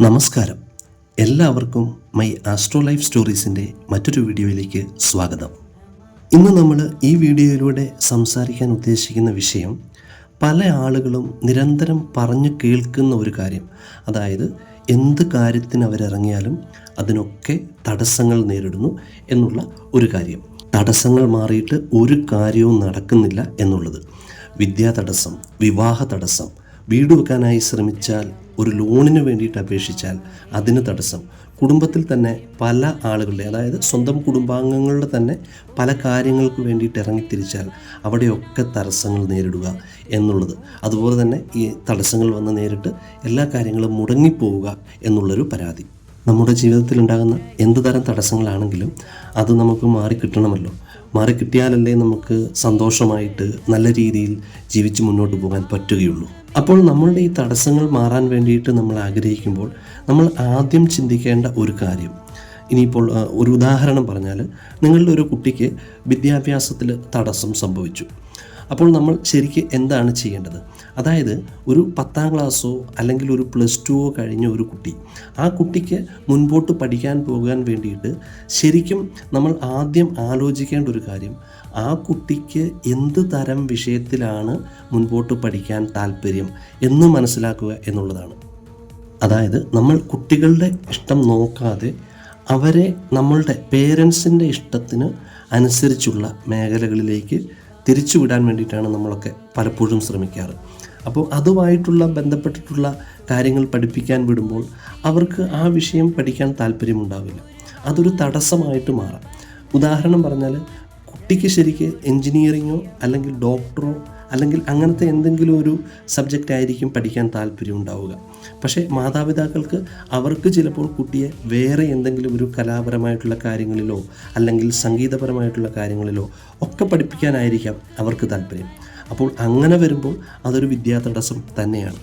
നമസ്കാരം. എല്ലാവർക്കും my astro life സ്റ്റോറീസിന്റെ മറ്റൊരു വീഡിയോയിലേക്ക് സ്വാഗതം. ഇന്ന് നമ്മൾ ഈ വീഡിയോയിലൂടെ സംസാരിക്കാൻ ഉദ്ദേശിക്കുന്ന വിഷയം പല ആളുകളും നിരന്തരം പറഞ്ഞു കേൾക്കുന്ന ഒരു കാര്യം. അതായത് എന്ത് കാര്യത്തിന് അവരിറങ്ങിയാലും അതിനൊക്കെ തടസ്സങ്ങൾ നേരിടുന്നു എന്നുള്ള ഒരു കാര്യം. തടസ്സങ്ങൾ മാറിയിട്ട് ഒരു കാര്യവും നടക്കുന്നില്ല എന്നുള്ളത്. വിദ്യാ തടസ്സം വിവാഹ തടസ്സം വീട് വെക്കാനായി ശ്രമിച്ചാൽ ഒരു ലോണിന് വേണ്ടിയിട്ട് അപേക്ഷിച്ചാൽ അതിന് തടസ്സം. കുടുംബത്തിൽ തന്നെ പല ആളുകളുടെ അതായത് സ്വന്തം കുടുംബാംഗങ്ങളുടെ തന്നെ പല കാര്യങ്ങൾക്ക് വേണ്ടിയിട്ട് ഇറങ്ങിത്തിരിച്ചാൽ അവിടെയൊക്കെ തടസ്സങ്ങൾ നേരിടുക എന്നുള്ളത്. അതുപോലെ തന്നെ ഈ തടസ്സങ്ങൾ വന്ന് നേരിട്ട് എല്ലാ കാര്യങ്ങളും മുടങ്ങിപ്പോവുക എന്നുള്ളൊരു പരാതി. നമ്മുടെ ജീവിതത്തിൽ ഉണ്ടാകുന്ന എന്ത് തരം തടസ്സങ്ങളാണെങ്കിലും അത് നമുക്ക് മാറിക്കിട്ടണമല്ലോ. മാറിക്കിട്ടിയാലല്ലേ നമുക്ക് സന്തോഷമായിട്ട് നല്ല രീതിയിൽ ജീവിച്ച് മുന്നോട്ട് പോകാൻ പറ്റുകയുള്ളൂ. അപ്പോൾ നമ്മളുടെ ഈ തടസ്സങ്ങൾ മാറാൻ വേണ്ടിയിട്ട് നമ്മൾ ആഗ്രഹിക്കുമ്പോൾ നമ്മൾ ആദ്യം ചിന്തിക്കേണ്ട ഒരു കാര്യം. ഇനിയിപ്പോൾ ഒരു ഉദാഹരണം പറഞ്ഞാൽ നിങ്ങളുടെ ഒരു കുട്ടിക്ക് വിദ്യാഭ്യാസത്തിൽ തടസ്സം സംഭവിച്ചു. അപ്പോൾ നമ്മൾ ശരിക്ക് എന്താണ് ചെയ്യേണ്ടത്? അതായത് ഒരു പത്താം ക്ലാസ്സോ അല്ലെങ്കിൽ ഒരു പ്ലസ് ടുവോ കഴിഞ്ഞ ഒരു കുട്ടി ആ കുട്ടിക്ക് മുൻപോട്ട് പഠിക്കാൻ പോകാൻ വേണ്ടിയിട്ട് ശരിക്കും നമ്മൾ ആദ്യം ആലോചിക്കേണ്ട ഒരു കാര്യം ആ കുട്ടിക്ക് എന്ത് തരം വിഷയത്തിലാണ് മുൻപോട്ട് പഠിക്കാൻ താല്പര്യം എന്ന് മനസ്സിലാക്കുക എന്നുള്ളതാണ്. അതായത് നമ്മൾ കുട്ടികളുടെ ഇഷ്ടം നോക്കാതെ അവരെ നമ്മളുടെ പേരൻസിന്റെ ഇഷ്ടത്തിന് അനുസരിച്ചുള്ള മേഖലകളിലേക്ക് തിരിച്ചുവിടാൻ വേണ്ടിയിട്ടാണ് നമ്മളൊക്കെ പലപ്പോഴും ശ്രമിക്കാറ്. അപ്പോൾ അതുമായിട്ടുള്ള ബന്ധപ്പെട്ടിട്ടുള്ള കാര്യങ്ങൾ പഠിപ്പിക്കാൻ വിടുമ്പോൾ അവർക്ക് ആ വിഷയം പഠിക്കാൻ താല്പര്യമുണ്ടാവില്ല. അതൊരു തടസ്സമായിട്ട് മാറാം. ഉദാഹരണം പറഞ്ഞാൽ കുട്ടിക്ക് ശരിക്ക് എൻജിനീയറിങ്ങോ അല്ലെങ്കിൽ ഡോക്ടറോ അല്ലെങ്കിൽ അങ്ങനത്തെ എന്തെങ്കിലും ഒരു സബ്ജക്റ്റ് ആയിരിക്കും പഠിക്കാൻ താല്പര്യം ഉണ്ടാവുക. പക്ഷേ മാതാപിതാക്കൾക്ക് അവർക്ക് ചിലപ്പോൾ കുട്ടിയെ വേറെ എന്തെങ്കിലും ഒരു കലാപരമായിട്ടുള്ള കാര്യങ്ങളിലോ അല്ലെങ്കിൽ സംഗീതപരമായിട്ടുള്ള കാര്യങ്ങളിലോ ഒക്കെ പഠിപ്പിക്കാനായിരിക്കാം അവർക്ക് താല്പര്യം. അപ്പോൾ അങ്ങനെ വരുമ്പോൾ അതൊരു വിദ്യാതടസ്സം തന്നെയാണ്.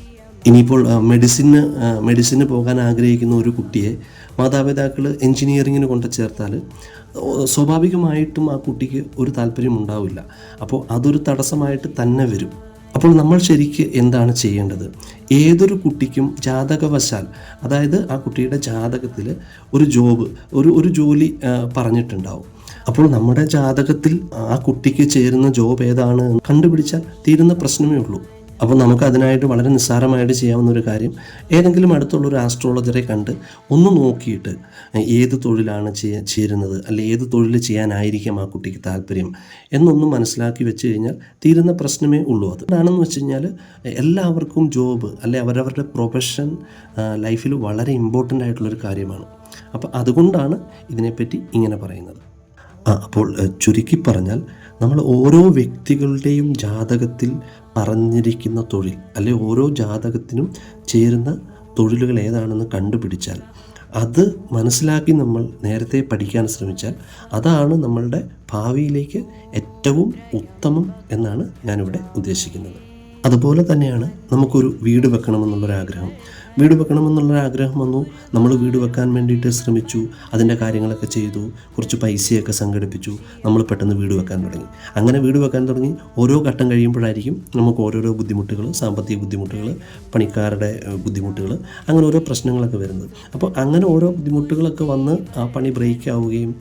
ഇനിയിപ്പോൾ മെഡിസിന് മെഡിസിന് പോകാൻ ആഗ്രഹിക്കുന്ന ഒരു കുട്ടിയെ മാതാപിതാക്കൾ എൻജിനീയറിങ്ങിന് കൊണ്ട് ചേർത്താൽ സ്വാഭാവികമായിട്ടും ആ കുട്ടിക്ക് ഒരു താല്പര്യം ഉണ്ടാവില്ല. അപ്പോൾ അതൊരു തടസ്സമായിട്ട് തന്നെ വരും. അപ്പോൾ നമ്മൾ ശരിക്ക് എന്താണ് ചെയ്യേണ്ടത്? ഏതൊരു കുട്ടിക്കും ജാതകവശാൽ അതായത് ആ കുട്ടിയുടെ ജാതകത്തിൽ ഒരു ജോബ് ഒരു ഒരു ജോലി പറഞ്ഞിട്ടുണ്ടാവും. അപ്പോൾ നമ്മുടെ ജാതകത്തിൽ ആ കുട്ടിക്ക് ചേരുന്ന ജോബ് ഏതാണ് കണ്ടുപിടിച്ചാൽ തീരുന്ന പ്രശ്നമേ ഉള്ളൂ. അപ്പോൾ നമുക്ക് അതിനായിട്ട് വളരെ നിസ്സാരമായിട്ട് ചെയ്യാവുന്ന ഒരു കാര്യം ഏതെങ്കിലും അടുത്തുള്ള ഒരു ആസ്ട്രോളജറെ കണ്ട് ഒന്ന് നോക്കിയിട്ട് ഏത് തൊഴിലാണ് ചേരുന്നത്? അല്ലെ ഏത് തൊഴിൽ ചെയ്യാനായിരിക്കും ആ കുട്ടിക്ക് താല്പര്യം? എന്നൊന്നും മനസ്സിലാക്കി വെച്ച് കഴിഞ്ഞാൽ തീരുന്ന പ്രശ്നമേ ഉള്ളൂ അത്. എന്താണെന്ന് വെച്ച് കഴിഞ്ഞാൽ എല്ലാവർക്കും ജോബ് അല്ലെ അവരവരുടെ പ്രൊഫഷൻ ലൈഫിൽ വളരെ ഇമ്പോർട്ടന്റ് ആയിട്ടുള്ളൊരു കാര്യമാണ്. അപ്പോൾ അതുകൊണ്ടാണ് ഇതിനെപ്പറ്റി ഇങ്ങനെ പറയുന്നത്. അപ്പോൾ ചുരുക്കി പറഞ്ഞാൽ നമ്മൾ ഓരോ വ്യക്തികളുടെയും ജാതകത്തിൽ പറഞ്ഞിരിക്കുന്ന തൊഴിൽ അല്ലെ ഓരോ ജാതകത്തിനും ചേരുന്ന തൊഴിലുകൾ ഏതാണെന്ന് കണ്ടുപിടിച്ചാൽ അത് മനസ്സിലാക്കി നമ്മൾ നേരത്തെ പഠിക്കാൻ ശ്രമിച്ചാൽ അതാണ് നമ്മളുടെ ഭാവിയിലേക്ക് ഏറ്റവും ഉത്തമം എന്നാണ് ഞാനിവിടെ ഉദ്ദേശിക്കുന്നത്. അതുപോലെ തന്നെയാണ് നമുക്കൊരു വീട് വെക്കണമെന്നുള്ളൊരാഗ്രഹം. വീട് വെക്കണമെന്നുള്ളൊരാഗ്രഹം വന്നു. നമ്മൾ വീട് വെക്കാൻ വേണ്ടിയിട്ട് ശ്രമിച്ചു. അതിന്റെ കാര്യങ്ങളൊക്കെ ചെയ്തു. കുറച്ച് പൈസയൊക്കെ സംഘടിപ്പിച്ചു. നമ്മൾ പെട്ടെന്ന് വീട് വെക്കാൻ തുടങ്ങി. അങ്ങനെ വീട് വെക്കാൻ തുടങ്ങി. ഓരോ ഘട്ടം കഴിയുമ്പോഴായിരിക്കും നമുക്ക് ഓരോരോ ബുദ്ധിമുട്ടുകൾ സാമ്പത്തിക ബുദ്ധിമുട്ടുകൾ പണിക്കാരുടെ ബുദ്ധിമുട്ടുകൾ അങ്ങനെ ഓരോ പ്രശ്നങ്ങളൊക്കെ വരുന്നത്. അപ്പോൾ അങ്ങനെ ഓരോ ബുദ്ധിമുട്ടുകളൊക്കെ വന്ന് ആ പണി ബ്രേക്ക് ആവുകയും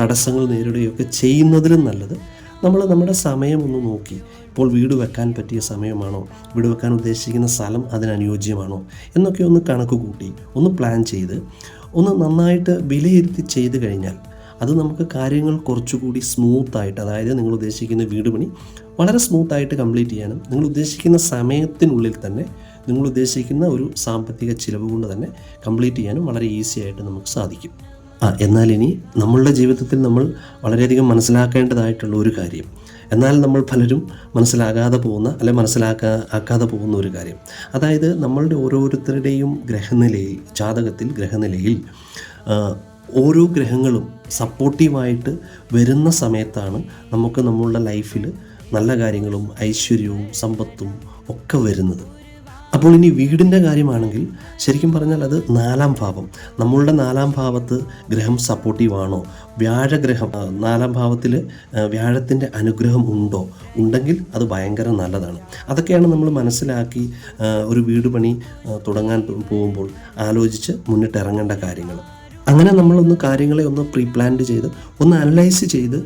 തടസ്സങ്ങൾ നേരിടുകയൊക്കെ ചെയ്യുന്നതിലും നല്ലത് നമ്മൾ നമ്മുടെ സമയമൊന്ന് നോക്കി. ഇപ്പോൾ വീട് വെക്കാൻ പറ്റിയ സമയമാണോ? വീട് വെക്കാൻ ഉദ്ദേശിക്കുന്ന സ്ഥലം അതിനനുയോജ്യമാണോ? എന്നൊക്കെ ഒന്ന് കണക്ക് കൂട്ടി ഒന്ന് പ്ലാൻ ചെയ്ത് ഒന്ന് നന്നായിട്ട് വിലയിരുത്തി ചെയ്ത് കഴിഞ്ഞാൽ അത് നമുക്ക് കാര്യങ്ങൾ കുറച്ചുകൂടി സ്മൂത്തായിട്ട് അതായത് നിങ്ങൾ ഉദ്ദേശിക്കുന്ന വീട് പണി വളരെ സ്മൂത്തായിട്ട് കംപ്ലീറ്റ് ചെയ്യാനും നിങ്ങൾ ഉദ്ദേശിക്കുന്ന സമയത്തിനുള്ളിൽ തന്നെ നിങ്ങൾ ഉദ്ദേശിക്കുന്ന ഒരു സാമ്പത്തിക ചിലവ് കൊണ്ട് തന്നെ കംപ്ലീറ്റ് ചെയ്യാനും വളരെ ഈസി ആയിട്ട് നമുക്ക് സാധിക്കും. എന്നാൽ ഇനി നമ്മളുടെ ജീവിതത്തിൽ നമ്മൾ വളരെയധികം മനസ്സിലാക്കേണ്ടതായിട്ടുള്ള ഒരു കാര്യം. എന്നാൽ നമ്മൾ പലരും മനസ്സിലാകാതെ പോകുന്ന അല്ലെ മനസ്സിലാക്കാ ആക്കാതെ പോകുന്ന ഒരു കാര്യം. അതായത് നമ്മളുടെ ഓരോരുത്തരുടെയും ഗ്രഹനിലയിൽ ജാതകത്തിൽ ഗ്രഹനിലയിൽ ഓരോ ഗ്രഹങ്ങളും സപ്പോർട്ടീവായിട്ട് വരുന്ന സമയത്താണ് നമുക്ക് നമ്മളുടെ ലൈഫിൽ നല്ല കാര്യങ്ങളും ഐശ്വര്യവും സമ്പത്തും ഒക്കെ വരുന്നത്. അപ്പോൾ ഇനി വീടിന്റെ കാര്യമാണെങ്കിൽ ശരിക്കും പറഞ്ഞാൽ അത് നാലാം ഭാവം. നമ്മളുടെ നാലാം ഭാവത്ത് ഗ്രഹം സപ്പോർട്ടീവ് ആണോ? വ്യാഴഗ്രഹം നാലാം ഭാവത്തിൽ വ്യാഴത്തിന്റെ അനുഗ്രഹം ഉണ്ടോ? ഉണ്ടെങ്കിൽ അത് ഭയങ്കര നല്ലതാണ്. അതൊക്കെയാണ് നമ്മൾ മനസ്സിലാക്കി ഒരു വീട് പണി തുടങ്ങാൻ പോകുമ്പോൾ ആലോചിച്ച് മുന്നിട്ടിറങ്ങേണ്ട കാര്യങ്ങൾ. അങ്ങനെ നമ്മളൊന്ന് കാര്യങ്ങളെ ഒന്ന് പ്രീ പ്ലാൻഡ് ചെയ്ത് ഒന്ന് അനലൈസ് ചെയ്ത്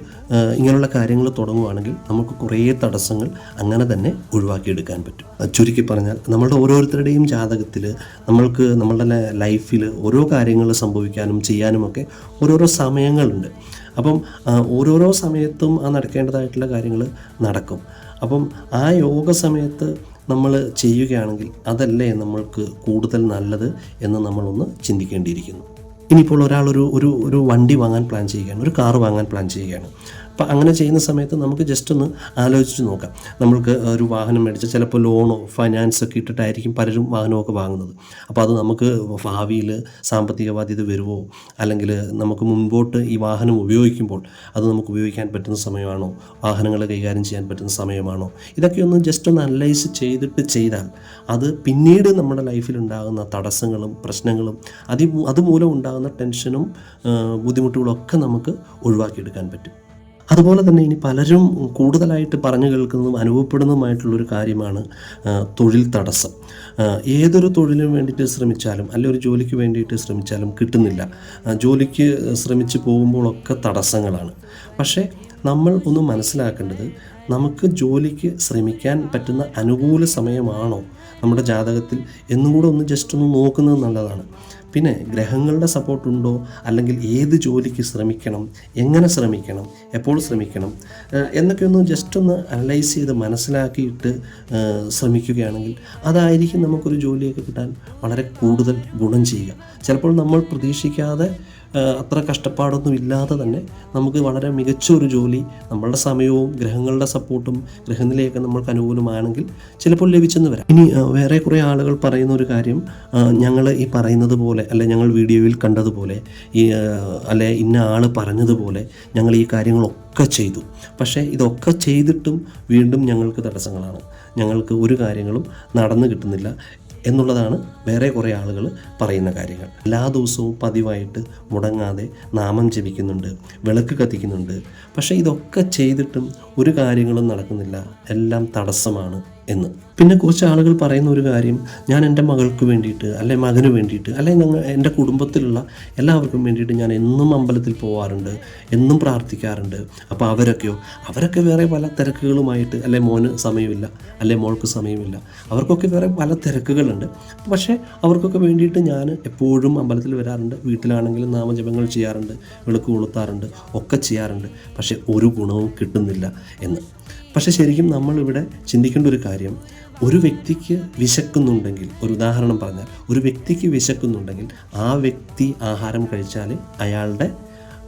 ഇങ്ങനെയുള്ള കാര്യങ്ങൾ തുടങ്ങുകയാണെങ്കിൽ നമുക്ക് കുറേ തടസ്സങ്ങൾ അങ്ങനെ തന്നെ ഒഴിവാക്കിയെടുക്കാൻ പറ്റും. ചുരുക്കി പറഞ്ഞാൽ നമ്മളുടെ ഓരോരുത്തരുടെയും ജാതകത്തിൽ നമ്മൾക്ക് നമ്മളുടെ ലൈഫിൽ ഓരോ കാര്യങ്ങൾ സംഭവിക്കാനും ചെയ്യാനുമൊക്കെ ഓരോരോ സമയങ്ങളുണ്ട്. അപ്പം ഓരോരോ സമയത്തും ആ നടക്കേണ്ടതായിട്ടുള്ള കാര്യങ്ങൾ നടക്കും. അപ്പം ആ യോഗ സമയത്ത് നമ്മൾ ചെയ്യുകയാണെങ്കിൽ അതല്ലേ നമ്മൾക്ക് കൂടുതൽ നല്ലത് എന്ന് നമ്മളൊന്ന് ചിന്തിക്കേണ്ടിയിരിക്കുന്നു. ഇനിയിപ്പോൾ ഒരാൾ ഒരു ഒരു ഒരു വണ്ടി വാങ്ങാൻ പ്ലാൻ ചെയ്യുകയാണ് ഒരു കാർ വാങ്ങാൻ പ്ലാൻ ചെയ്യുകയാണ്. അപ്പം അങ്ങനെ ചെയ്യുന്ന സമയത്ത് നമുക്ക് ജസ്റ്റ് ഒന്ന് ആലോചിച്ച് നോക്കാം. നമ്മൾക്ക് ഒരു വാഹനം മേടിച്ച് ചിലപ്പോൾ ലോണോ ഫൈനാൻസ് ഒക്കെ ഇട്ടിട്ടായിരിക്കും പലരും വാഹനമൊക്കെ വാങ്ങുന്നത്. അപ്പോൾ അത് നമുക്ക് ഭാവിയിൽ സാമ്പത്തിക ബാധ്യത വരുമോ അല്ലെങ്കിൽ നമുക്ക് മുൻപോട്ട് ഈ വാഹനം ഉപയോഗിക്കുമ്പോൾ അത് നമുക്ക് ഉപയോഗിക്കാൻ പറ്റുന്ന സമയമാണോ? വാഹനങ്ങൾ കൈകാര്യം ചെയ്യാൻ പറ്റുന്ന സമയമാണോ? ഇതൊക്കെ ഒന്ന് ജസ്റ്റ് ഒന്ന് അനലൈസ് ചെയ്തിട്ട് ചെയ്താൽ അത് പിന്നീട് നമ്മുടെ ലൈഫിൽ ഉണ്ടാകുന്ന തടസ്സങ്ങളും പ്രശ്നങ്ങളും അതി അതുമൂലം ഉണ്ടാകുന്ന ടെൻഷനും ബുദ്ധിമുട്ടുകളൊക്കെ നമുക്ക് ഒഴിവാക്കിയെടുക്കാൻ പറ്റും. അതുപോലെ തന്നെ ഇനി പലരും കൂടുതലായിട്ട് പറഞ്ഞു കേൾക്കുന്നതും അനുഭവപ്പെടുന്നതുമായിട്ടുള്ളൊരു കാര്യമാണ് തൊഴിൽ തടസ്സം. ഏതൊരു തൊഴിലിന് വേണ്ടിയിട്ട് ശ്രമിച്ചാലും അല്ലെ ഒരു ജോലിക്ക് വേണ്ടിയിട്ട് ശ്രമിച്ചാലും കിട്ടുന്നില്ല. ജോലിക്ക് ശ്രമിച്ച് പോകുമ്പോഴൊക്കെ തടസ്സങ്ങളാണ്. പക്ഷേ നമ്മൾ ഒന്ന് മനസ്സിലാക്കേണ്ടത് നമുക്ക് ജോലിക്ക് ശ്രമിക്കാൻ പറ്റുന്ന അനുകൂല സമയമാണോ നമ്മുടെ ജാതകത്തിൽ? എന്നും കൂടെ ഒന്ന് ജസ്റ്റ് ഒന്ന് നോക്കുന്നത് നല്ലതാണ്. പിന്നെ ഗ്രഹങ്ങളുടെ സപ്പോർട്ട് ഉണ്ടോ? അല്ലെങ്കിൽ ഏത് ജോലിക്ക് ശ്രമിക്കണം? എങ്ങനെ ശ്രമിക്കണം? എപ്പോൾ ശ്രമിക്കണം? എന്നൊക്കെ ഒന്ന് ജസ്റ്റ് ഒന്ന് അനലൈസ് ചെയ്ത് മനസ്സിലാക്കിയിട്ട് ശ്രമിക്കുകയാണെങ്കിൽ അതായിരിക്കും നമുക്കൊരു ജോലിയൊക്കെ കിട്ടാൻ വളരെ കൂടുതൽ ഗുണം ചെയ്യുക. ചിലപ്പോൾ നമ്മൾ പ്രതീക്ഷിക്കാതെ അത്ര കഷ്ടപ്പാടൊന്നും ഇല്ലാതെ തന്നെ നമുക്ക് വളരെ മികച്ച ഒരു ജോലി നമ്മളുടെ സമയവും ഗ്രഹങ്ങളുടെ സപ്പോർട്ടും ഗ്രഹനിലയൊക്കെ നമ്മൾക്ക് അനുകൂലമാണെങ്കിൽ ചിലപ്പോൾ ലഭിച്ചെന്ന് വരാം. ഇനി വേറെ കുറേ ആളുകൾ പറയുന്ന ഒരു കാര്യം ഞങ്ങൾ ഈ പറയുന്നത് പോലെ അല്ലെ ഞങ്ങൾ വീഡിയോയിൽ കണ്ടതുപോലെ ഈ അല്ലെ ഇന്ന ആൾ പറഞ്ഞതുപോലെ ഞങ്ങൾ ഈ കാര്യങ്ങളൊക്കെ ചെയ്തു. പക്ഷേ ഇതൊക്കെ ചെയ്തിട്ടും വീണ്ടും ഞങ്ങൾക്ക് തടസ്സങ്ങളാണ്. ഞങ്ങൾക്ക് ഒരു കാര്യങ്ങളും നടന്നു കിട്ടുന്നില്ല. എന്നുള്ളതാണ് വേറെ കുറേ ആളുകൾ പറയുന്ന കാര്യങ്ങൾ. എല്ലാ ദിവസവും പതിവായിട്ട് മുടങ്ങാതെ നാമം ജപിക്കുന്നുണ്ട് വിളക്ക് കത്തിക്കുന്നുണ്ട്. പക്ഷേ ഇതൊക്കെ ചെയ്തിട്ടും ഒരു കാര്യങ്ങളും നടക്കുന്നില്ല. എല്ലാം തടസ്സമാണ്. എന്ന്. പിന്നെ കുറച്ച് ആളുകൾ പറയുന്ന ഒരു കാര്യം ഞാൻ എന്റെ മകൾക്ക് വേണ്ടിയിട്ട് അല്ലെ മകന് വേണ്ടിയിട്ട് അല്ലെ ഞങ്ങൾ എന്റെ കുടുംബത്തിലുള്ള എല്ലാവർക്കും വേണ്ടിയിട്ട് ഞാൻ എന്നും അമ്പലത്തിൽ പോവാറുണ്ട് എന്നും പ്രാർത്ഥിക്കാറുണ്ട്. അപ്പോൾ അവരൊക്കെയോ അവരൊക്കെ വേറെ പല തിരക്കുകളുമായിട്ട് അല്ലെ മോന് സമയമില്ല അല്ലെ മോൾക്ക് സമയമില്ല. അവർക്കൊക്കെ വേറെ പല തിരക്കുകളുണ്ട്. പക്ഷേ അവർക്കൊക്കെ വേണ്ടിയിട്ട് ഞാൻ എപ്പോഴും അമ്പലത്തിൽ വരാറുണ്ട്. വീട്ടിലാണെങ്കിലും നാമജപങ്ങൾ ചെയ്യാറുണ്ട് വിളക്ക് കൊളുത്താറുണ്ട് ഒക്കെ ചെയ്യാറുണ്ട്. പക്ഷേ ഒരു ഗുണവും കിട്ടുന്നില്ല എന്ന്. പക്ഷേ ശരിക്കും നമ്മളിവിടെ ചിന്തിക്കേണ്ട ഒരു കാര്യം ഒരു വ്യക്തിക്ക് വിശക്കുന്നുണ്ടെങ്കിൽ ഒരു ഉദാഹരണം പറഞ്ഞാൽ ഒരു വ്യക്തിക്ക് വിശക്കുന്നുണ്ടെങ്കിൽ ആ വ്യക്തി ആഹാരം കഴിച്ചാൽ അയാളുടെ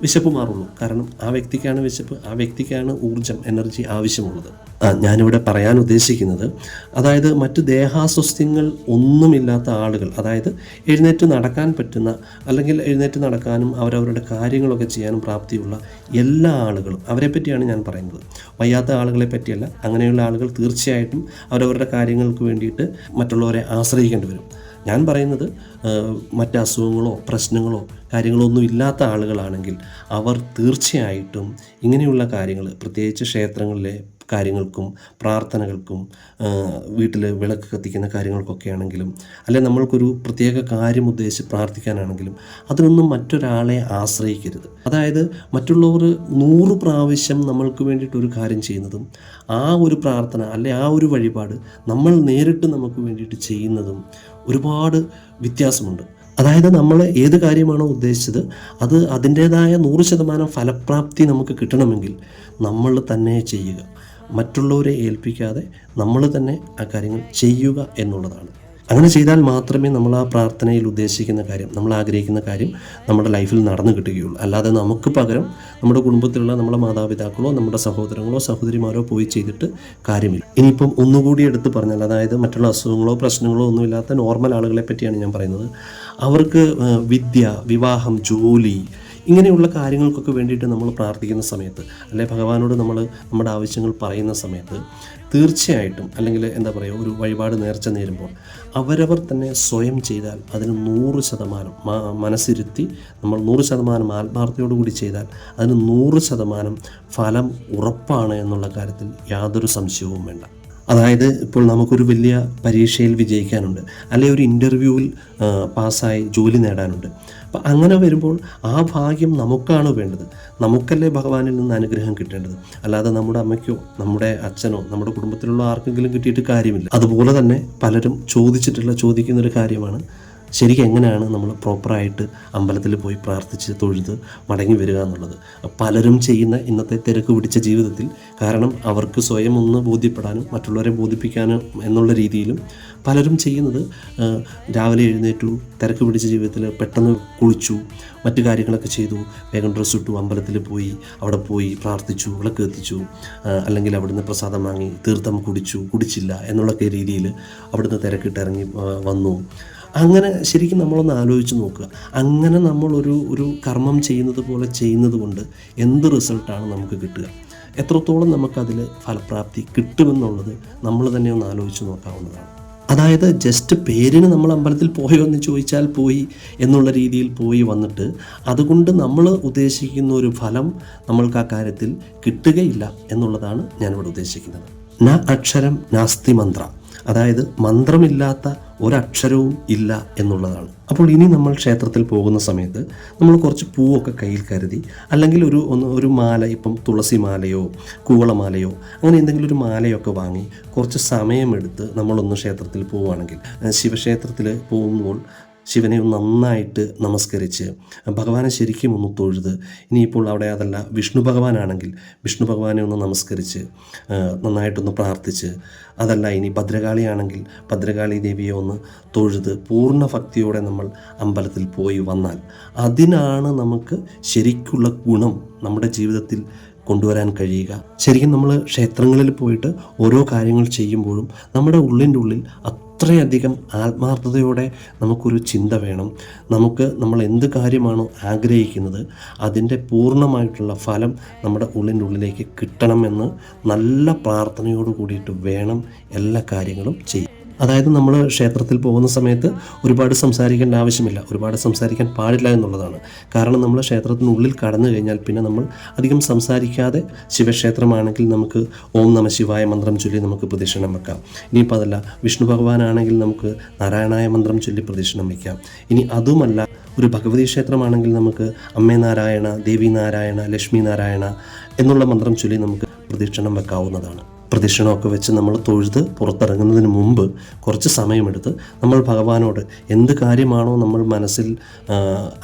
വിശപ്പ് മാറുള്ളൂ കാരണം ആ വ്യക്തിക്കാണ് വിശപ്പ് ആ വ്യക്തിക്കാണ് ഊർജം എനർജി ആവശ്യമുള്ളത്. ഞാനിവിടെ പറയാൻ ഉദ്ദേശിക്കുന്നത് അതായത് മറ്റ് ദേഹാസ്വസ്ഥ്യങ്ങൾ ഒന്നുമില്ലാത്ത ആളുകൾ അതായത് എഴുന്നേറ്റ് നടക്കാൻ പറ്റുന്ന അല്ലെങ്കിൽ എഴുന്നേറ്റ് നടക്കാനും അവരവരുടെ കാര്യങ്ങളൊക്കെ ചെയ്യാനും പ്രാപ്തിയുള്ള എല്ലാ ആളുകളും അവരെ പറ്റിയാണ് ഞാൻ പറയുന്നത്. വയ്യാത്ത ആളുകളെ പറ്റിയല്ല അങ്ങനെയുള്ള ആളുകൾ തീർച്ചയായിട്ടും അവരവരുടെ കാര്യങ്ങൾക്ക് വേണ്ടിയിട്ട് മറ്റുള്ളവരെ ആശ്രയിക്കേണ്ടി വരും. ഞാൻ പറയുന്നത് മറ്റ് അസുഖങ്ങളോ പ്രശ്നങ്ങളോ കാര്യങ്ങളോ ഒന്നും ഇല്ലാത്ത ആളുകളാണെങ്കിൽ അവർ തീർച്ചയായിട്ടും ഇങ്ങനെയുള്ള കാര്യങ്ങൾ പ്രത്യേകിച്ച് ക്ഷേത്രങ്ങളിലെ കാര്യങ്ങൾക്കും പ്രാർത്ഥനകൾക്കും വീട്ടിൽ വിളക്ക് കത്തിക്കുന്ന കാര്യങ്ങൾക്കൊക്കെ ആണെങ്കിലും അല്ലെ നമ്മൾക്കൊരു പ്രത്യേക കാര്യം ഉദ്ദേശിച്ച് പ്രാർത്ഥിക്കാനാണെങ്കിലും അതിനൊന്നും മറ്റൊരാളെ ആശ്രയിക്കരുത്. അതായത് മറ്റുള്ളവർ നൂറ് പ്രാവശ്യം നമ്മൾക്ക് വേണ്ടിയിട്ട് ഒരു കാര്യം ചെയ്യുന്നതും ആ ഒരു പ്രാർത്ഥന അല്ലെ ആ ഒരു വഴിപാട് നമ്മൾ നേരിട്ട് നമുക്ക് വേണ്ടിയിട്ട് ചെയ്യുന്നതും ഒരുപാട് വ്യത്യാസമുണ്ട്. അതായത് നമ്മൾ ഏത് കാര്യമാണോ ഉദ്ദേശിച്ചത് അത് അതിന്റേതായ നൂറ് ശതമാനം ഫലപ്രാപ്തി നമുക്ക് കിട്ടണമെങ്കിൽ നമ്മൾ തന്നെ ചെയ്യുക. മറ്റുള്ളവരെ ഏൽപ്പിക്കാതെ നമ്മൾ തന്നെ ആ കാര്യങ്ങൾ ചെയ്യുക എന്നുള്ളതാണ്. അങ്ങനെ ചെയ്താൽ മാത്രമേ നമ്മൾ ആ പ്രാർത്ഥനയിൽ ഉദ്ദേശിക്കുന്ന കാര്യം നമ്മൾ ആഗ്രഹിക്കുന്ന കാര്യം നമ്മുടെ ലൈഫിൽ നടന്നു കിട്ടുകയുള്ളൂ. അല്ലാതെ നമുക്ക് പകരം നമ്മുടെ കുടുംബത്തിലുള്ള നമ്മുടെ മാതാപിതാക്കളോ നമ്മുടെ സഹോദരങ്ങളോ സഹോദരിമാരോ പോയി ചെയ്തിട്ട് കാര്യമില്ല. ഇനിയിപ്പം ഒന്നുകൂടി എടുത്ത് പറഞ്ഞാൽ അതായത് മറ്റുള്ള അസുഖങ്ങളോ പ്രശ്നങ്ങളോ ഒന്നുമില്ലാത്ത നോർമൽ ആളുകളെ പറ്റിയാണ് ഞാൻ പറയുന്നത്. അവർക്ക് വിദ്യ വിവാഹം ജോലി ഇങ്ങനെയുള്ള കാര്യങ്ങൾക്കൊക്കെ വേണ്ടിയിട്ട് നമ്മൾ പ്രാർത്ഥിക്കുന്ന സമയത്ത് അല്ലെ ഭഗവാനോട് നമ്മൾ നമ്മുടെ ആവശ്യങ്ങൾ പറയുന്ന സമയത്ത് തീർച്ചയായിട്ടും അല്ലെങ്കിൽ എന്താ പറയുക ഒരു വഴിപാട് നേർച്ച നേരുമ്പോൾ അവരവർ തന്നെ സ്വയം ചെയ്താൽ അതിന് നൂറ് ശതമാനം മനസ്സിരുത്തി നമ്മൾ നൂറ് ശതമാനം ആത്മാർത്ഥയോടുകൂടി ചെയ്താൽ അതിന് നൂറ് ശതമാനം ഫലം ഉറപ്പാണ് എന്നുള്ള കാര്യത്തിൽ യാതൊരു സംശയവും വേണ്ട. അതായത് ഇപ്പോൾ നമുക്കൊരു വലിയ പരീക്ഷയിൽ വിജയിക്കാനുണ്ട് അല്ലെങ്കിൽ ഒരു ഇന്റർവ്യൂവിൽ പാസ്സായി ജോലി നേടാനുണ്ട്. അപ്പം അങ്ങനെ വരുമ്പോൾ ആ ഭാഗ്യം നമുക്കാണ് വേണ്ടത്? നമുക്കല്ലേ ഭഗവാനിൽ നിന്ന് അനുഗ്രഹം കിട്ടേണ്ടത്? അല്ലാതെ നമ്മുടെ അമ്മയ്ക്കോ നമ്മുടെ അച്ഛനോ നമ്മുടെ കുടുംബത്തിലുള്ള ആർക്കെങ്കിലും കിട്ടിയിട്ട് കാര്യമില്ല. അതുപോലെ തന്നെ പലരും ചോദിച്ചിട്ടുള്ള ചോദിക്കുന്നൊരു കാര്യമാണ് ശരിക്കും എങ്ങനെയാണ് നമ്മൾ പ്രോപ്പറായിട്ട് അമ്പലത്തിൽ പോയി പ്രാർത്ഥിച്ച് തൊഴുത് മടങ്ങി വരിക എന്നുള്ളത്? പലരും ചെയ്യുന്ന ഇന്നത്തെ തിരക്ക് പിടിച്ച ജീവിതത്തിൽ കാരണം അവർക്ക് സ്വയം ഒന്ന് ബോധ്യപ്പെടാനും മറ്റുള്ളവരെ ബോധിപ്പിക്കാനും എന്നുള്ള രീതിയിലും പലരും ചെയ്യുന്നത് രാവിലെ എഴുന്നേറ്റു തിരക്ക് പിടിച്ച ജീവിതത്തിൽ പെട്ടെന്ന് കുളിച്ചു മറ്റു കാര്യങ്ങളൊക്കെ ചെയ്തു വേഗം ഡ്രസ്സ് ഇട്ടു അമ്പലത്തിൽ പോയി അവിടെ പോയി പ്രാർത്ഥിച്ചു വിളക്ക് കത്തിച്ചു ആ, അല്ലെങ്കിൽ അവിടുന്ന് പ്രസാദം വാങ്ങി തീർത്ഥം കുടിച്ചു കുടിച്ചില്ല എന്നുള്ളൊക്കെ രീതിയിൽ അവിടുന്ന് തിരക്കിട്ടിറങ്ങി വന്നു. അങ്ങനെ ശരിക്കും നമ്മളൊന്ന് ആലോചിച്ച് നോക്കുക. അങ്ങനെ നമ്മളൊരു ഒരു കർമ്മം ചെയ്യുന്നത് പോലെ ചെയ്യുന്നത് കൊണ്ട് എന്ത് റിസൾട്ടാണ് നമുക്ക് കിട്ടുക? എത്രത്തോളം നമുക്കതിൽ ഫലപ്രാപ്തി കിട്ടുമെന്നുള്ളത് നമ്മൾ തന്നെ ഒന്ന് ആലോചിച്ച് നോക്കാവുന്നതാണ്. അതായത് ജസ്റ്റ് പേരിന് നമ്മൾ അമ്പലത്തിൽ പോയോ എന്ന് ചോദിച്ചാൽ പോയി എന്നുള്ള രീതിയിൽ പോയി വന്നിട്ട് അതുകൊണ്ട് നമ്മൾ ഉദ്ദേശിക്കുന്ന ഒരു ഫലം നമ്മൾക്ക് ആ കാര്യത്തിൽ കിട്ടുകയില്ല എന്നുള്ളതാണ് ഞാനിവിടെ ഉദ്ദേശിക്കുന്നത്. ന അക്ഷരം നാസ്തി മന്ത്ര. അതായത് മന്ത്രമില്ലാത്ത ഒരക്ഷരവും ഇല്ല എന്നുള്ളതാണ്. അപ്പോൾ ഇനി നമ്മൾ ക്ഷേത്രത്തിൽ പോകുന്ന സമയത്ത് നമ്മൾ കുറച്ച് പൂവൊക്കെ കയ്യിൽ കരുതി അല്ലെങ്കിൽ ഒരു ഒന്ന് ഒരു മാല ഇപ്പം തുളസി മാലയോ കൂവളമാലയോ അങ്ങനെ എന്തെങ്കിലും ഒരു മാലയൊക്കെ വാങ്ങി കുറച്ച് സമയമെടുത്ത് നമ്മളൊന്ന് ക്ഷേത്രത്തിൽ പോവുകയാണെങ്കിൽ ശിവക്ഷേത്രത്തിൽ പോകുമ്പോൾ ശിവനെ നന്നായിട്ട് നമസ്കരിച്ച് ഭഗവാനെ ശരിക്കും ഒന്ന് തൊഴുത്. ഇനിയിപ്പോൾ അവിടെ അതല്ല വിഷ്ണു ഭഗവാനാണെങ്കിൽ വിഷ്ണു ഭഗവാനെ ഒന്ന് നമസ്കരിച്ച് നന്നായിട്ടൊന്ന് പ്രാർത്ഥിച്ച്. അതല്ല ഇനി ഭദ്രകാളിയാണെങ്കിൽ ഭദ്രകാളി ദേവിയെ ഒന്ന് തൊഴുത് പൂർണ ഭക്തിയോടെ നമ്മൾ അമ്പലത്തിൽ പോയി വന്നാൽ അതിനാണ് നമുക്ക് ശരിക്കുള്ള ഗുണം നമ്മുടെ ജീവിതത്തിൽ കൊണ്ടുവരാൻ കഴിയുക. ശരിക്കും നമ്മൾ ക്ഷേത്രങ്ങളിൽ പോയിട്ട് ഓരോ കാര്യങ്ങൾ ചെയ്യുമ്പോഴും നമ്മുടെ ഉള്ളിന്റെ ഉള്ളിൽ അത്രയധികം ആത്മാർത്ഥതയോടെ നമുക്കൊരു ചിന്ത വേണം. നമുക്ക് നമ്മൾ എന്ത് കാര്യമാണോ ആഗ്രഹിക്കുന്നത് അതിന്റെ പൂർണമായിട്ടുള്ള ഫലം നമ്മുടെ ഉള്ളിന്റെ ഉള്ളിലേക്ക് കിട്ടണമെന്ന് നല്ല പ്രാർത്ഥനയോട് കൂടിയിട്ട് വേണം എല്ലാ കാര്യങ്ങളും ചെയ്യാൻ. അതായത് നമ്മൾ ക്ഷേത്രത്തിൽ പോകുന്ന സമയത്ത് ഒരുപാട് സംസാരിക്കേണ്ട ആവശ്യമില്ല. ഒരുപാട് സംസാരിക്കാൻ പാടില്ല എന്നുള്ളതാണ്. കാരണം നമ്മൾ ക്ഷേത്രത്തിനുള്ളിൽ കടന്നു കഴിഞ്ഞാൽ പിന്നെ നമ്മൾ അധികം സംസാരിക്കാതെ ശിവക്ഷേത്രമാണെങ്കിൽ നമുക്ക് ഓം നമ ശിവായ മന്ത്രം ചൊല്ലി നമുക്ക് പ്രദക്ഷിണം വെക്കാം. ഇനിയിപ്പോൾ അതല്ല വിഷ്ണു ഭഗവാനാണെങ്കിൽ നമുക്ക് നാരായണായ മന്ത്രം ചൊല്ലി പ്രദക്ഷിണം വയ്ക്കാം ഇനി അതുമല്ല ഒരു ഭഗവതി ക്ഷേത്രമാണെങ്കിൽ നമുക്ക് അമ്മേ നാരായണ ദേവി നാരായണ ലക്ഷ്മി നാരായണ എന്നുള്ള മന്ത്രം ചൊല്ലി നമുക്ക് പ്രദക്ഷിണം വെക്കാവുന്നതാണ്. പ്രദക്ഷിണമൊക്കെ വെച്ച് നമ്മൾ തൊഴുത് പുറത്തിറങ്ങുന്നതിന് മുമ്പ് കുറച്ച് സമയമെടുത്ത് നമ്മൾ ഭഗവാനോട് എന്ത് കാര്യമാണോ നമ്മൾ മനസ്സിൽ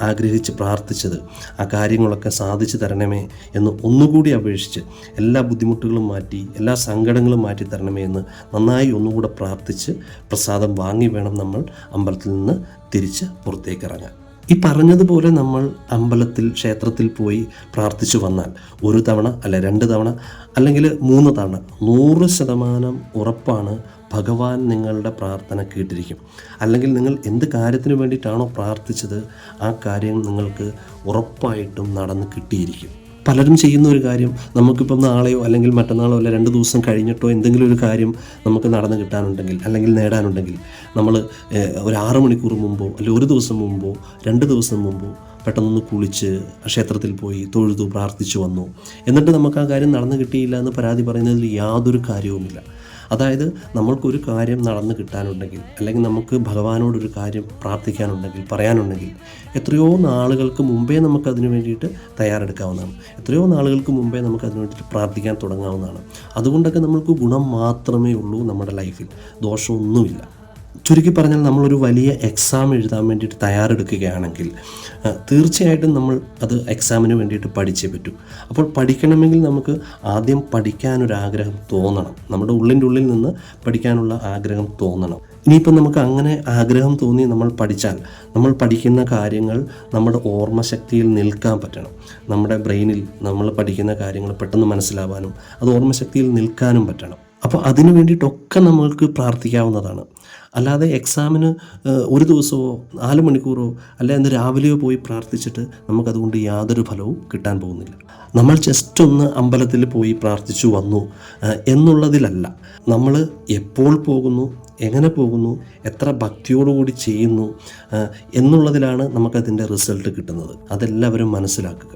ആഗ്രഹിച്ച് പ്രാർത്ഥിച്ചത് ആ കാര്യങ്ങളൊക്കെ സാധിച്ചു തരണമേ എന്ന് ഒന്നുകൂടി അപേക്ഷിച്ച് എല്ലാ ബുദ്ധിമുട്ടുകളും മാറ്റി എല്ലാ സങ്കടങ്ങളും മാറ്റി തരണമേ എന്ന് നന്നായി ഒന്നുകൂടെ പ്രാർത്ഥിച്ച് പ്രസാദം വാങ്ങി വേണം നമ്മൾ അമ്പലത്തിൽ നിന്ന് തിരിച്ച് പുറത്തേക്ക് ഇറങ്ങാൻ. ഈ പറഞ്ഞതുപോലെ നമ്മൾ അമ്പലത്തിൽ ക്ഷേത്രത്തിൽ പോയി പ്രാർത്ഥിച്ചു വന്നാൽ ഒരു തവണ അല്ല രണ്ട് തവണ അല്ലെങ്കിൽ മൂന്ന് തവണ നൂറ് ശതമാനം ഉറപ്പാണ് ഭഗവാൻ നിങ്ങളുടെ പ്രാർത്ഥന കേട്ടിരിക്കും. അല്ലെങ്കിൽ നിങ്ങൾ എന്ത് കാര്യത്തിന് വേണ്ടിയിട്ടാണോ പ്രാർത്ഥിച്ചത് ആ കാര്യം നിങ്ങൾക്ക് ഉറപ്പായിട്ടും നടന്ന് കിട്ടിയിരിക്കും. പലരും ചെയ്യുന്ന ഒരു കാര്യം നമുക്കിപ്പം നാളെയോ അല്ലെങ്കിൽ മറ്റന്നാളോ അല്ല രണ്ട് ദിവസം കഴിഞ്ഞിട്ടോ എന്തെങ്കിലും ഒരു കാര്യം നമുക്ക് നടന്നു കിട്ടാനുണ്ടെങ്കിൽ അല്ലെങ്കിൽ നേടാനുണ്ടെങ്കിൽ നമ്മൾ ഒരു ആറ് മണിക്കൂർ മുമ്പോ അല്ലെങ്കിൽ ഒരു ദിവസം മുമ്പോ രണ്ട് ദിവസം മുമ്പോ പെട്ടെന്നൊന്ന് കുളിച്ച് ക്ഷേത്രത്തിൽ പോയി തൊഴുതു പ്രാർത്ഥിച്ചു വന്നു. എന്നിട്ട് നമുക്ക് ആ കാര്യം നടന്നു കിട്ടിയില്ല എന്ന് പരാതി പറയുന്നതിൽ യാതൊരു കാര്യവുമില്ല. അതായത് നമ്മൾക്കൊരു കാര്യം നടന്നു കിട്ടാനുണ്ടെങ്കിൽ അല്ലെങ്കിൽ നമുക്ക് ഭഗവാനോടൊരു കാര്യം പ്രാർത്ഥിക്കാനുണ്ടെങ്കിൽ പറയാനുണ്ടെങ്കിൽ എത്രയോ നാളുകൾക്ക് മുമ്പേ നമുക്ക് അതിനു വേണ്ടിയിട്ട് തയ്യാറെടുക്കാവുന്നതാണ്. എത്രയോ നാളുകൾക്ക് മുമ്പേ നമുക്ക് അതിനു വേണ്ടിയിട്ട് പ്രാർത്ഥിക്കാൻ തുടങ്ങാവുന്നതാണ്. അതുകൊണ്ടൊക്കെ നമ്മൾക്ക് ഗുണം മാത്രമേ ഉള്ളൂ നമ്മുടെ ലൈഫിൽ. ദോഷമൊന്നുമില്ല. ചുരുക്കി പറഞ്ഞാൽ നമ്മളൊരു വലിയ എക്സാം എഴുതാൻ വേണ്ടിയിട്ട് തയ്യാറെടുക്കുകയാണെങ്കിൽ തീർച്ചയായിട്ടും നമ്മൾ അത് എക്സാമിന് വേണ്ടിയിട്ട് പഠിച്ചേ പറ്റൂ. അപ്പോൾ പഠിക്കണമെങ്കിൽ നമുക്ക് ആദ്യം പഠിക്കാനൊരാഗ്രഹം തോന്നണം. നമ്മുടെ ഉള്ളിന്റെ ഉള്ളിൽ നിന്ന് പഠിക്കാനുള്ള ആഗ്രഹം തോന്നണം. ഇനിയിപ്പോൾ നമുക്ക് അങ്ങനെ ആഗ്രഹം തോന്നി നമ്മൾ പഠിച്ചാൽ നമ്മൾ പഠിക്കുന്ന കാര്യങ്ങൾ നമ്മുടെ ഓർമ്മശക്തിയിൽ നിൽക്കാൻ പറ്റണം. നമ്മുടെ ബ്രെയിനിൽ നമ്മൾ പഠിക്കുന്ന കാര്യങ്ങൾ പെട്ടെന്ന് മനസ്സിലാവാനും അത് ഓർമ്മശക്തിയിൽ നിൽക്കാനും പറ്റണം. അപ്പോൾ അതിനു വേണ്ടിയിട്ടൊക്കെ നമ്മൾക്ക് പ്രാർത്ഥിക്കാവുന്നതാണ്. അല്ലാതെ എക്സാമിന് ഒരു ദിവസമോ നാല് മണിക്കൂറോ അല്ല അന്ന് രാവിലെയോ പോയി പ്രാർത്ഥിച്ചിട്ട് നമുക്കതുകൊണ്ട് യാതൊരു ഫലവും കിട്ടാൻ പോകുന്നില്ല. നമ്മൾ ജസ്റ്റ് ഒന്ന് അമ്പലത്തിൽ പോയി പ്രാർത്ഥിച്ചു വന്നു എന്നുള്ളതിലല്ല. നമ്മൾ എപ്പോൾ പോകുന്നു എങ്ങനെ പോകുന്നു എത്ര ഭക്തിയോടുകൂടി ചെയ്യുന്നു എന്നുള്ളതിലാണ് നമുക്കതിന്റെ റിസൾട്ട് കിട്ടുന്നത്. അതെല്ലാവരും മനസ്സിലാക്കുക.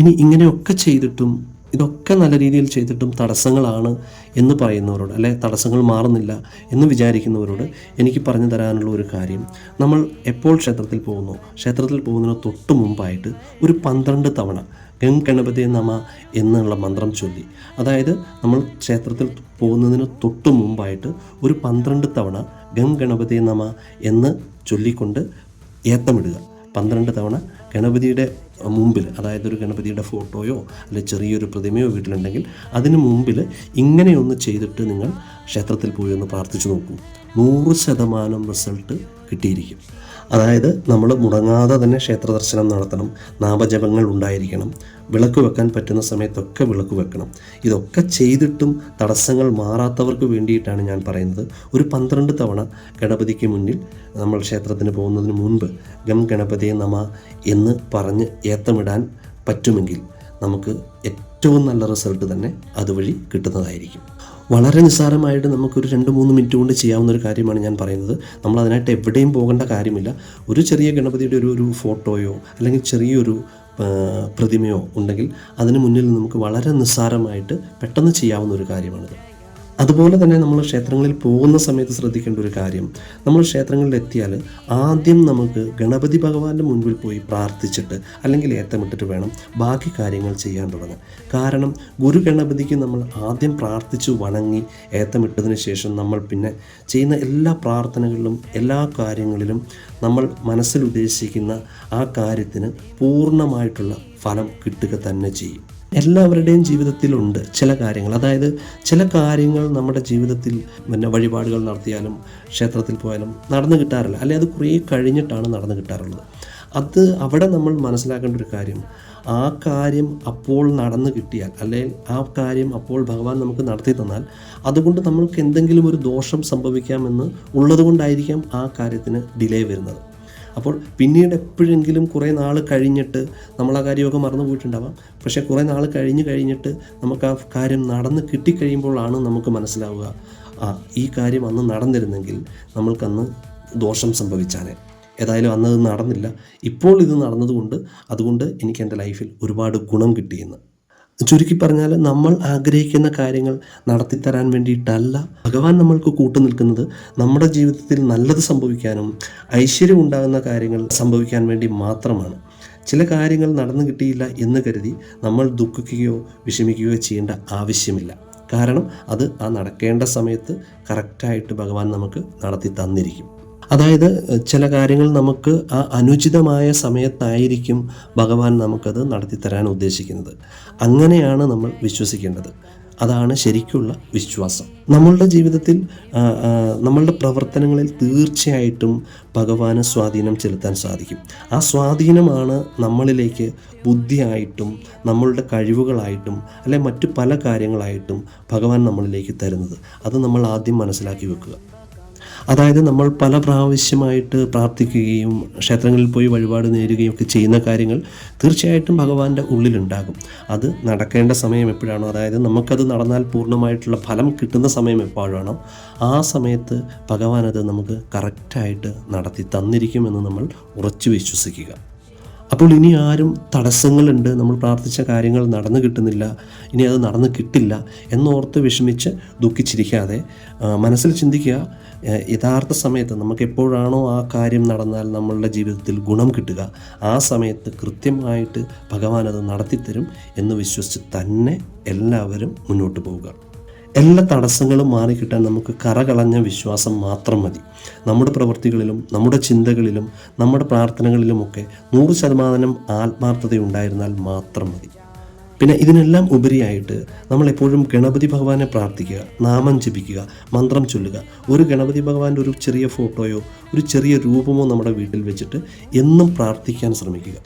ഇനി ഇങ്ങനെയൊക്കെ ചെയ്തിട്ടും ഇതൊക്കെ നല്ല രീതിയിൽ ചെയ്തിട്ടും തടസ്സങ്ങളാണ് എന്ന് പറയുന്നവരോട് അല്ലെ തടസ്സങ്ങൾ മാറുന്നില്ല എന്ന് വിചാരിക്കുന്നവരോട് എനിക്ക് പറഞ്ഞു തരാനുള്ള ഒരു കാര്യം. നമ്മൾ എപ്പോൾ ക്ഷേത്രത്തിൽ പോകുന്നു ക്ഷേത്രത്തിൽ പോകുന്നതിന് തൊട്ട് മുമ്പായിട്ട് ഒരു പന്ത്രണ്ട് തവണ ഗം ഗണപതി നമ എന്നുള്ള മന്ത്രം ചൊല്ലി. അതായത് നമ്മൾ ക്ഷേത്രത്തിൽ പോകുന്നതിന് തൊട്ട് മുമ്പായിട്ട് ഒരു പന്ത്രണ്ട് തവണ ഗം ഗണപതി നമ എന്ന് ചൊല്ലിക്കൊണ്ട് ഏത്തമിടുക. പന്ത്രണ്ട് തവണ ഗണപതിയുടെ മുമ്പിൽ അതായത് ഒരു ഗണപതിയുടെ ഫോട്ടോയോ അല്ലെ ചെറിയൊരു പ്രതിമയോ വീട്ടിലുണ്ടെങ്കിൽ അതിന് മുമ്പിൽ ഇങ്ങനെയൊന്ന് ചെയ്തിട്ട് നിങ്ങൾ ക്ഷേത്രത്തിൽ പോയി ഒന്ന് പ്രാർത്ഥിച്ചു നോക്കൂ. നൂറ് ശതമാനം റിസൾട്ട് കിട്ടിയിരിക്കും. അതായത് നമ്മൾ മുടങ്ങാതെ തന്നെ ക്ഷേത്ര ദർശനം നടത്തണം നാമജപങ്ങൾ ഉണ്ടായിരിക്കണം വിളക്ക് വെക്കാൻ പറ്റുന്ന സമയത്തൊക്കെ വിളക്ക് വെക്കണം. ഇതൊക്കെ ചെയ്തിട്ടും തടസ്സങ്ങൾ മാറാത്തവർക്ക് വേണ്ടിയിട്ടാണ് ഞാൻ പറയുന്നത്. ഒരു പന്ത്രണ്ട് തവണ ഗണപതിക്ക് മുന്നിൽ നമ്മൾ ക്ഷേത്രത്തിന് പോകുന്നതിന് മുൻപ് ഗം ഗണപതിയെ നമ എന്ന് പറഞ്ഞ് ഏത്തമിടാൻ പറ്റുമെങ്കിൽ നമുക്ക് ഏറ്റവും നല്ല റിസൾട്ട് തന്നെ അതുവഴി കിട്ടുന്നതായിരിക്കും. വളരെ നിസ്സാരമായിട്ട് നമുക്കൊരു രണ്ട് മൂന്ന് മിനിറ്റ് കൊണ്ട് ചെയ്യാവുന്ന ഒരു കാര്യമാണ് ഞാൻ പറയുന്നത്. നമ്മൾ അതിനായിട്ട് എവിടെയും പോകേണ്ട കാര്യമില്ല. ഒരു ചെറിയ ഗണപതിയുടെ ഒരു ഒരു ഫോട്ടോയോ അല്ലെങ്കിൽ ചെറിയൊരു പ്രതിമയോ ഉണ്ടെങ്കിൽ അതിന് മുന്നിൽ നമുക്ക് വളരെ നിസ്സാരമായിട്ട് പെട്ടെന്ന് ചെയ്യാവുന്ന ഒരു കാര്യമാണിത്. അതുപോലെ തന്നെ നമ്മൾ ക്ഷേത്രങ്ങളിൽ പോകുന്ന സമയത്ത് ശ്രദ്ധിക്കേണ്ട ഒരു കാര്യം നമ്മൾ ക്ഷേത്രങ്ങളിൽ എത്തിയാൽ ആദ്യം നമുക്ക് ഗണപതി ഭഗവാന്റെ മുൻപിൽ പോയി പ്രാർത്ഥിച്ചിട്ട് അല്ലെങ്കിൽ ഏറ്റമിട്ടിട്ട് വേണം ബാക്കി കാര്യങ്ങൾ ചെയ്യാൻ തുടങ്ങാൻ. കാരണം ഗുരു ഗണപതിക്ക് നമ്മൾ ആദ്യം പ്രാർത്ഥിച്ചു വണങ്ങി ഏത്തമിട്ടതിന് ശേഷം നമ്മൾ പിന്നെ ചെയ്യുന്ന എല്ലാ പ്രാർത്ഥനകളിലും എല്ലാ കാര്യങ്ങളിലും നമ്മൾ മനസ്സിൽ ഉദ്ദേശിക്കുന്ന ആ കാര്യത്തിന് പൂർണമായിട്ടുള്ള ഫലം കിട്ടുക തന്നെ ചെയ്യും. എല്ലാവരുടെയും ജീവിതത്തിലുണ്ട് ചില കാര്യങ്ങൾ. അതായത് ചില കാര്യങ്ങൾ നമ്മുടെ ജീവിതത്തിൽ പിന്നെ വഴിപാടുകൾ നടത്തിയാലും ക്ഷേത്രത്തിൽ പോയാലും നടന്നു കിട്ടാറില്ല. അല്ലെ അത് കുറേ കഴിഞ്ഞിട്ടാണ് നടന്നു കിട്ടാറുള്ളത്. അത് അവിടെ നമ്മൾ മനസ്സിലാക്കേണ്ട ഒരു കാര്യം ആ കാര്യം അപ്പോൾ നടന്നു കിട്ടിയാൽ അല്ലെങ്കിൽ ആ കാര്യം അപ്പോൾ ഭഗവാൻ നമുക്ക് നടത്തി തന്നാൽ അതുകൊണ്ട് നമ്മൾക്ക് എന്തെങ്കിലും ഒരു ദോഷം സംഭവിക്കാമെന്ന് ഉള്ളതുകൊണ്ടായിരിക്കാം ആ കാര്യത്തിന് ഡിലേ വരുന്നത്. അപ്പോൾ പിന്നീട് എപ്പോഴെങ്കിലും കുറേ നാൾ കഴിഞ്ഞിട്ട് നമ്മൾ ആ കാര്യമൊക്കെ മറന്നു പോയിട്ടുണ്ടാവാം. പക്ഷേ കുറേ നാൾ കഴിഞ്ഞ് കഴിഞ്ഞിട്ട് നമുക്ക് ആ കാര്യം നടന്ന് കിട്ടിക്കഴിയുമ്പോഴാണ് നമുക്ക് മനസ്സിലാവുക. ആ ഈ കാര്യം അന്ന് നടന്നിരുന്നെങ്കിൽ നമ്മൾക്കന്ന് ദോഷം സംഭവിച്ചാനേ. ഏതായാലും അന്നത് നടന്നില്ല. ഇപ്പോൾ ഇത് നടന്നതുകൊണ്ട് അതുകൊണ്ട് എനിക്ക് എന്റെ ലൈഫിൽ ഒരുപാട് ഗുണം കിട്ടിയെന്ന് ചുരുക്കി പറഞ്ഞാൽ നമ്മൾ ആഗ്രഹിക്കുന്ന കാര്യങ്ങൾ നടത്തിത്തരാൻ വേണ്ടിയിട്ടല്ല. ഭഗവാൻ നമ്മൾക്ക് കൂട്ടു നിൽക്കുന്നത് നമ്മുടെ ജീവിതത്തിൽ നല്ലത് സംഭവിക്കാനും ഐശ്വര്യം ഉണ്ടാകുന്ന കാര്യങ്ങൾ സംഭവിക്കാൻ വേണ്ടി മാത്രമാണ്. ചില കാര്യങ്ങൾ നടന്നു കിട്ടിയില്ല എന്ന് കരുതി നമ്മൾ ദുഃഖിക്കുകയോ വിഷമിക്കുകയോ ചെയ്യേണ്ട ആവശ്യമില്ല. കാരണം അത് ആ നടക്കേണ്ട സമയത്ത് കറക്റ്റായിട്ട് ഭഗവാൻ നമുക്ക് നടത്തി തന്നിരിക്കും. അതായത് ചില കാര്യങ്ങൾ നമുക്ക് ആ അനുചിതമായ സമയത്തായിരിക്കും ഭഗവാൻ നമുക്കത് നടത്തിത്തരാൻ ഉദ്ദേശിക്കുന്നത്. അങ്ങനെയാണ് നമ്മൾ വിശ്വസിക്കേണ്ടത്. അതാണ് ശരിക്കുള്ള വിശ്വാസം. നമ്മളുടെ ജീവിതത്തിൽ നമ്മളുടെ പ്രവർത്തനങ്ങളിൽ തീർച്ചയായിട്ടും ഭഗവാന് സ്വാധീനം ചെലുത്താൻ സാധിക്കും. ആ സ്വാധീനമാണ് നമ്മളിലേക്ക് ബുദ്ധിയായിട്ടും നമ്മളുടെ കഴിവുകളായിട്ടും അല്ലെ മറ്റു പല കാര്യങ്ങളായിട്ടും ഭഗവാൻ നമ്മളിലേക്ക് തരുന്നത്. അത് നമ്മൾ ആദ്യം മനസ്സിലാക്കി വെക്കുക. അതായത് നമ്മൾ പല പ്രാവശ്യമായിട്ട് പ്രാർത്ഥിക്കുകയും ക്ഷേത്രങ്ങളിൽ പോയി വഴിപാട് നേരുകയും ഒക്കെ ചെയ്യുന്ന കാര്യങ്ങൾ തീർച്ചയായിട്ടും ഭഗവാന്റെ ഉള്ളിലുണ്ടാകും. അത് നടക്കേണ്ട സമയം എപ്പോഴാണോ? അതായത് നമുക്കത് നടന്നാൽ പൂർണമായിട്ടുള്ള ഫലം കിട്ടുന്ന സമയം എപ്പോഴാണോ? ആ സമയത്ത് ഭഗവാൻ അത് നമുക്ക് കറക്റ്റായിട്ട് നടത്തി തന്നിരിക്കുമെന്ന് നമ്മൾ ഉറച്ചു വിശ്വസിക്കുക. അപ്പോൾ ഇനി ആരും തടസ്സങ്ങളുണ്ട്. നമ്മൾ പ്രാർത്ഥിച്ച കാര്യങ്ങൾ നടന്നു കിട്ടുന്നില്ല. ഇനി അത് നടന്നു കിട്ടില്ല എന്നോർത്ത് വിഷമിച്ച് ദുഃഖിച്ചിരിക്കാതെ മനസ്സിൽ ചിന്തിക്കുക യഥാർത്ഥ സമയത്ത് നമുക്ക് എപ്പോഴാണോ ആ കാര്യം നടന്നാൽ നമ്മളുടെ ജീവിതത്തിൽ ഗുണം കിട്ടുക? ആ സമയത്ത് കൃത്യമായിട്ട് ഭഗവാൻ അത് നടത്തിത്തരും എന്ന് വിശ്വസിച്ച് തന്നെ എല്ലാവരും മുന്നോട്ട് പോവുക. എല്ലാ തടസ്സങ്ങളും മാറിക്കിട്ടാൻ നമുക്ക് കറകളഞ്ഞ വിശ്വാസം മാത്രം മതി. നമ്മുടെ പ്രവൃത്തികളിലും നമ്മുടെ ചിന്തകളിലും നമ്മുടെ പ്രാർത്ഥനകളിലുമൊക്കെ നൂറ് ശതമാനം ആത്മാർത്ഥതയുണ്ടായിരുന്നാൽ മാത്രം മതി. പിന്നെ ഇതിനെല്ലാം ഉപരിയായിട്ട് നമ്മൾ എപ്പോഴും ഗണപതി ഭഗവാനെ പ്രാർത്ഥിക്കുക നാമം ജപിക്കുക മന്ത്രം ചൊല്ലുക. ഒരു ഗണപതി ഭഗവാന്റെ ഒരു ചെറിയ ഫോട്ടോയോ ഒരു ചെറിയ രൂപമോ നമ്മുടെ വീട്ടിൽ വെച്ചിട്ട് എന്നും പ്രാർത്ഥിക്കാൻ ശ്രമിക്കുക.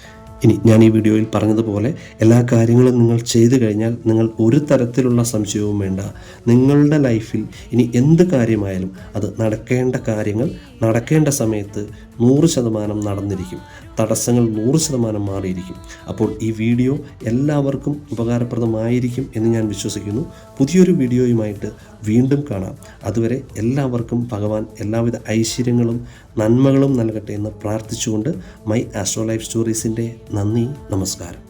ഇനി ഞാൻ ഈ വീഡിയോയിൽ പറഞ്ഞതുപോലെ എല്ലാ കാര്യങ്ങളും നിങ്ങൾ ചെയ്തു കഴിഞ്ഞാൽ നിങ്ങൾ ഒരു തരത്തിലുള്ള സംശയവും വേണ്ട. നിങ്ങളുടെ ലൈഫിൽ ഇനി എന്ത് കാര്യമായാലും അത് നടക്കേണ്ട കാര്യങ്ങൾ നടക്കേണ്ട സമയത്ത് നൂറ് ശതമാനം നടന്നിരിക്കും. തടസ്സങ്ങൾ നൂറ് ശതമാനം മാറിയിരിക്കും. അപ്പോൾ ഈ വീഡിയോ എല്ലാവർക്കും ഉപകാരപ്രദമായിരിക്കും എന്ന് ഞാൻ വിശ്വസിക്കുന്നു. പുതിയൊരു വീഡിയോയുമായിട്ട് വീണ്ടും കാണാം. അതുവരെ എല്ലാവർക്കും ഭഗവാൻ എല്ലാവിധ ഐശ്വര്യങ്ങളും നന്മകളും നൽകട്ടെ എന്ന് പ്രാർത്ഥിച്ചുകൊണ്ട് മൈ ആസ്ട്രോ ലൈഫ് സ്റ്റോറീസിന്റെ നന്ദി നമസ്കാരം.